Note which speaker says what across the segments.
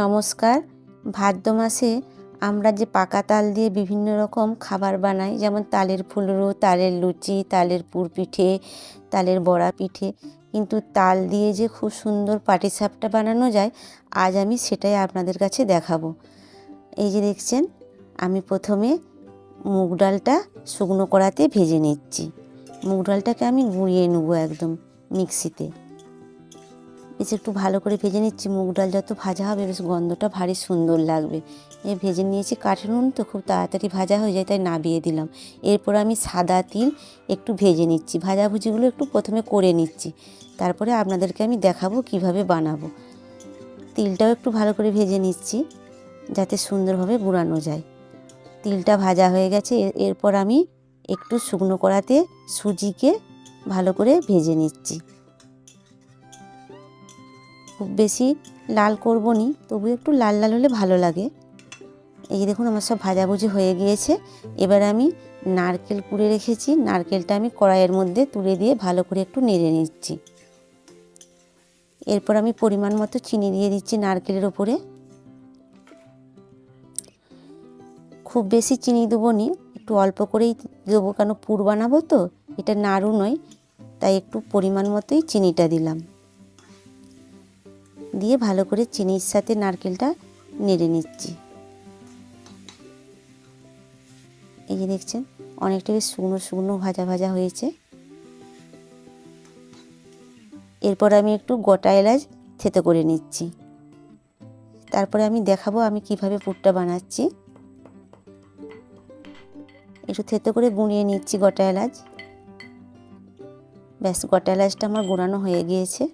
Speaker 1: নমস্কার। ভাদ্র মাসে আমরা যে পাকা তাল দিয়ে বিভিন্ন রকম খাবার বানাই, যেমন তালের ফুলুরো, তালের লুচি, তালের পুর পিঠে, তালের বড়া পিঠে, কিন্তু তাল দিয়ে যে খুব সুন্দর পাটিসাপটা বানানো যায়, আজ আমি সেটাই আপনাদের কাছে দেখাবো। এই যে দেখছেন, আমি প্রথমে মুগ ডালটা শুকনো কড়াতে ভেজে নিচ্ছি। মুগ ডালটাকে আমি গুঁড়িয়ে নেব একদম মিক্সিতে। বেশ একটু ভালো করে ভেজে নিচ্ছি, মুগ ডাল যত ভাজা হবে, বেশ গন্ধটা ভারী সুন্দর লাগবে। এ ভেজে নিয়েছি কাঠের নুন তো, খুব তাড়াতাড়ি ভাজা হয়ে যায়, তাই নাবিয়ে দিলাম। এরপর আমি সাদা তিল একটু ভেজে নিচ্ছি, ভাজাভুজিগুলো একটু প্রথমে করে নিচ্ছি। তারপরে আপনাদেরকে আমি দেখাবো কীভাবে বানাবো। তিলটাও একটু ভালো করে ভেজে নিচ্ছি, যাতে সুন্দরভাবে গুঁড়ানো যায়। তিলটা ভাজা হয়ে গেছে এরপর আমি একটু শুকনো কড়াতে সুজিকে ভালো করে ভেজে নিচ্ছি। খুব বেশি লাল করব নি তবু একটু লাল লাল হলে ভালো লাগে। এই যে দেখুন আমার সব ভাজাভুজি হয়ে গিয়েছে। এবার আমি নারকেল কুড়ে রেখেছি, নারকেলটা আমি কড়াইয়ের মধ্যে তুলে দিয়ে ভালো করে একটু নেড়ে নিচ্ছি। এরপর আমি পরিমাণ মতো চিনি দিয়ে দিচ্ছি নারকেলের ওপরে। খুব বেশি চিনি দেবো নি একটু অল্প করেই দেবো কেন পুর বানাবো তো, এটা নাড়ু নয়, তাই একটু পরিমাণ মতোই চিনিটা দিলাম। দিয়ে ভালো করে চিনির সাথে নারকেলটা নেড়ে নিচ্ছি। এই যে দেখছেন, অনেকটা বেশ শুকনো শুকনো ভাজা ভাজা হয়েছে। এরপর আমি একটু গোটা এলাচ থেতো করে নিচ্ছি। তারপরে আমি দেখাবো আমি কীভাবে পুরটা বানাচ্ছি। একটু থেতো করে গুঁড়িয়ে নিচ্ছি গোটা এলাচ। ব্যাস, গোটা এলাচটা আমার গুঁড়ানো হয়ে গিয়েছে।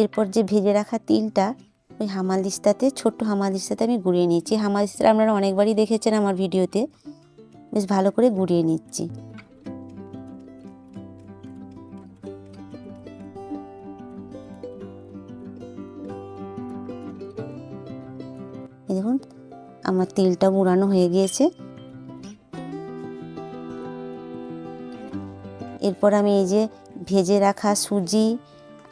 Speaker 1: এরপর যে ভেজে রাখা তিলটা, ওই হামালদিস্তাতে ছোট্ট হামালদিস্তাতে আমি গুঁড়িয়ে নিচ্ছি। হামালদিস্তাটা আপনারা অনেকবারই দেখেছেন আমার ভিডিওতে। বেশ ভালো করে গুঁড়িয়ে নিচ্ছি। দেখুন, আমার তিলটা গুঁড়ানো হয়ে গিয়েছে। এরপর আমি এই যে ভেজে রাখা সুজি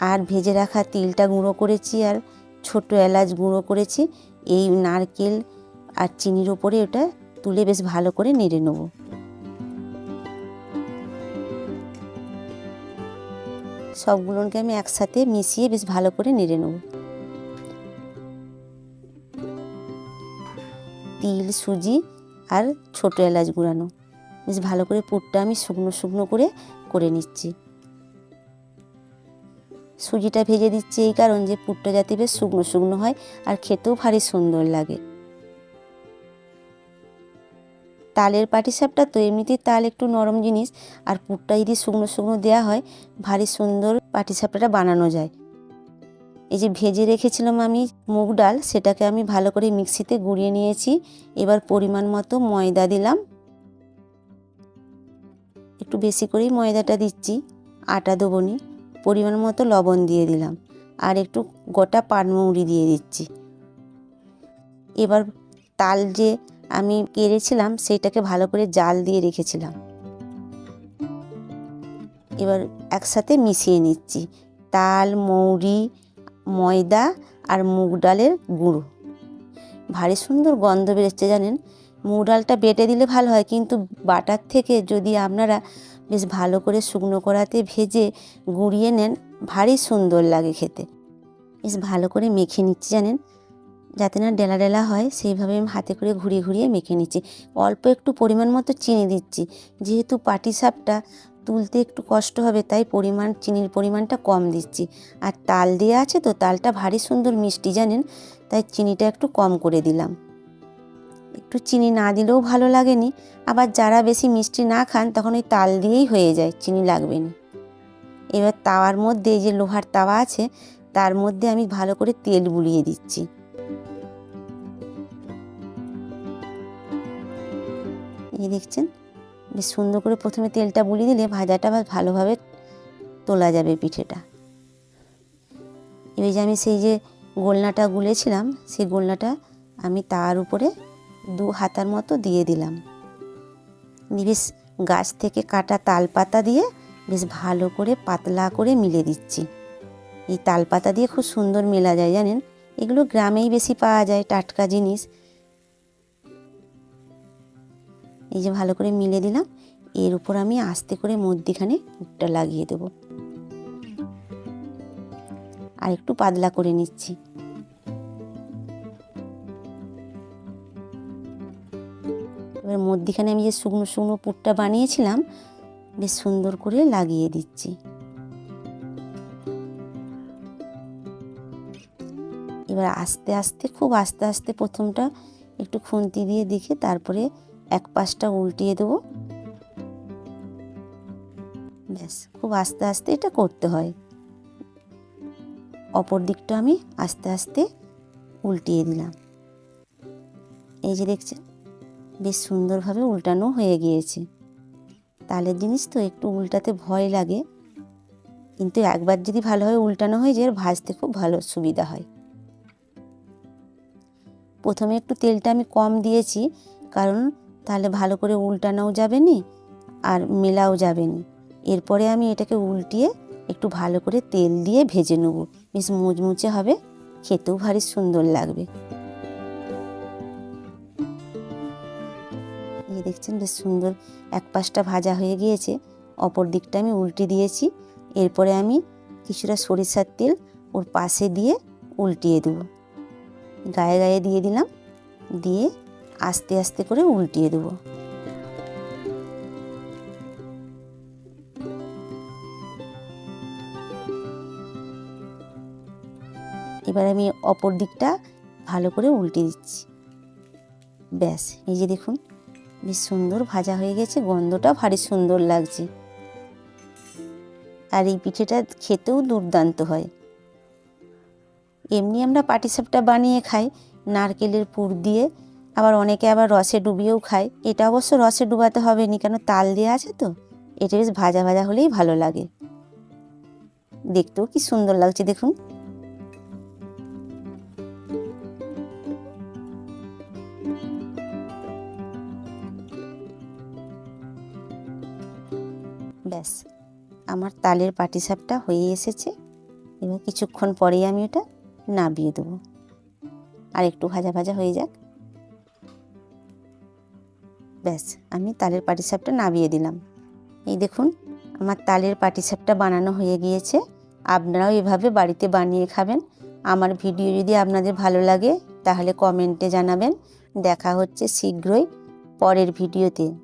Speaker 1: আর ভেজে রাখা তিলটা গুঁড়ো করেছি আর ছোট এলাচ গুঁড়ো করেছি। এই নারকেল আর চিনির ওপরে ওটা তুলে বেশ ভালো করে নেড়ে নেব। সবগুলোকে আমি একসাথে মিশিয়ে বেশ ভালো করে নেড়ে নেব। তিল, সুজি আর ছোট এলাচ গুঁড়ানো। বেশ ভালো করে পুরটা আমি শুকনো শুকনো করে করে নিচ্ছি। সুজিটা ভেজে দিচ্ছি এই কারণ যে পুরটা যাতে বেশ শুকনো শুকনো হয় আর খেতেও ভারী সুন্দর লাগে। তালের পাটিসাপটা তো এমনিতেই তাল একটু নরম জিনিস আর পুরটা যদি শুকনো শুকনো দেওয়া হয়, ভারী সুন্দর পাটিসাপটাটা বানানো যায়। এই যে ভেজে রেখেছিলাম আমি মুগ ডাল, সেটাকে আমি ভালো করে মিক্সিতে গুঁড়িয়ে নিয়েছি। এবার পরিমাণ মতো ময়দা দিলাম। একটু বেশি করেই ময়দাটা দিচ্ছি, আটা দেবো নি। পরিমাণ মতো লবণ দিয়ে দিলাম। আর একটু গোটা পানমৌরি দিয়ে দিচ্ছি। এবার তাল যে আমি কেড়েছিলাম সেটাকে ভালো করে জাল দিয়ে রেখেছিলাম। এবার একসাথে মিশিয়ে নিচ্ছি। তাল মৌরি ময়দা আর মুগ ডালের গুঁড়ো। ভারী সুন্দর গন্ধ বেরোচ্ছে জানেন? মুগ ডালটা বেটে দিলে ভালো হয়, কিন্তু বাটার থেকে যদি আপনারা বেশ ভালো করে শুকনো কড়াতে ভেজে গুঁড়িয়ে নেন। ভারী সুন্দর লাগে খেতে। বেশ ভালো করে মেখে নিচ্ছি, জানেন? যাতে না ডেলা ডেলা হয়, সেইভাবে আমি হাতে করে ঘুরিয়ে ঘুরিয়ে মেখে নিচ্ছি। অল্প একটু পরিমাণ মতো চিনি দিচ্ছি। যেহেতু পাটি সাপটা তুলতে একটু কষ্ট হবে, তাই পরিমাণ, চিনির পরিমাণটা কম দিচ্ছি। আর তাল দেওয়া আছে তো, তালটা ভারী সুন্দর মিষ্টি, জানেন? তাই চিনিটা একটু কম করে দিলাম। একটু চিনি না দিলেও ভালো লাগেনি। আবার যারা বেশি মিষ্টি না খান, তখন ওই তাল দিয়েই হয়ে যায়, চিনি লাগবে না। এবার তাওয়ার মধ্যে যে লোহার তাওয়া আছে, তার মধ্যে আমি ভালো করে তেল বুলিয়ে দিচ্ছি। এই দেখছেন? বেশ সুন্দর করে প্রথমে তেলটা বুলিয়ে দিলে ভাজাটা আবার ভালোভাবে তোলা যাবে পিঠেটা। এবার যে আমি সেই যে গোলনাটা গুলেছিলাম, সেই গোলনাটা আমি তার উপরে দু হাতার মতো দিয়ে দিলাম। বেশ গাছ থেকে কাটা তাল পাতা দিয়ে বেশ ভালো করে পাতলা করে মিলে দিচ্ছি। এই তাল পাতা দিয়ে খুব সুন্দর মেলা যায় জানেন? এগুলো গ্রামেই বেশি পাওয়া যায় টাটকা জিনিস। এই যে ভালো করে মিলে দিলাম, এর উপর আমি আস্তে করে মধ্যিখানে পুরটা লাগিয়ে দেবো। আর একটু পাতলা করে নিচ্ছি। এবার মধ্যিখানে আমি যে শুকনো শুকনো পুরটা বানিয়েছিলাম, বেশ সুন্দর করে লাগিয়ে দিচ্ছি। এবার আস্তে আস্তে, খুব আস্তে আস্তে প্রথমটা একটু খুন্তি দিয়ে দেখে তারপরে এক পাশটা উল্টিয়ে দেবো। ব্যাস, খুব আস্তে আস্তে এটা করতে হয়। অপর দিকটা আমি আস্তে আস্তে উল্টিয়ে দিলাম। এই যে দেখছেন বেশ সুন্দরভাবে উল্টানো হয়ে গিয়েছে। তালের জিনিস তো একটু উল্টাতে ভয় লাগে। কিন্তু একবার যদি ভালোভাবে উল্টানো হয়ে যায়, ভাজতে খুব ভালো সুবিধা হয়। প্রথমে একটু তেলটা আমি কম দিয়েছি, কারণ তাহলে ভালো করে উল্টানোও যাবে নি আর মেলাও যাবে নি এরপরে আমি এটাকে উল্টিয়ে একটু ভালো করে তেল দিয়ে ভেজে নেব। বেশ মুচমুচে হবে, খেতেও ভারী সুন্দর লাগবে। এই দেখছেন বেশ সুন্দর এক পাশটা ভাজা হয়ে গিয়েছে, অপর দিকটা আমি উল্টে দিয়েছি। এরপরে আমি কিছুটা সরিষার তেল ওর পাশে দিয়ে উল্টিয়ে দেবো। গায়ে গায়ে দিয়ে দিলাম, দিয়ে আস্তে আস্তে করে উল্টিয়ে দেবো। এবার আমি অপর দিকটা ভালো করে উল্টে দিচ্ছি। ব্যাস, এই যে দেখুন বেশ সুন্দর ভাজা হয়ে গেছে, গন্ধটা ভারী সুন্দর লাগছে। আর এই পিঠেটা খেতেও দুর্দান্ত হয়। এমনি আমরা পাটিসাপটা বানিয়ে খাই, নারকেলের পুর দিয়ে, আবার অনেকে আবার রসে ডুবিয়েও খায়। এটা অবশ্য রসে ডুবাতে হবে নি কেন তাল দেওয়া আছে তো? এটা বেশ ভাজা ভাজা হলেই ভালো লাগে। দেখতেও কি সুন্দর লাগছে, দেখুন। ব্যাস, আমার তালের পাটিসাপটা হয়ে এসেছে এবার কিছুক্ষণ পরেই আমি ওটা নাবিয়ে দেবো। আর একটু ভাজা ভাজা হয়ে যাক। ব্যাস, আমি তালের পাটিসাপটা নাবিয়ে দিলাম। এই দেখুন, আমার তালের পাটিসাপটা বানানো হয়ে গিয়েছে। আপনারাও এভাবে বাড়িতে বানিয়ে খাবেন। আমার ভিডিও যদি আপনাদের ভালো লাগে, তাহলে কমেন্টে জানাবেন। দেখা হচ্ছে শীঘ্রই পরের ভিডিওতে।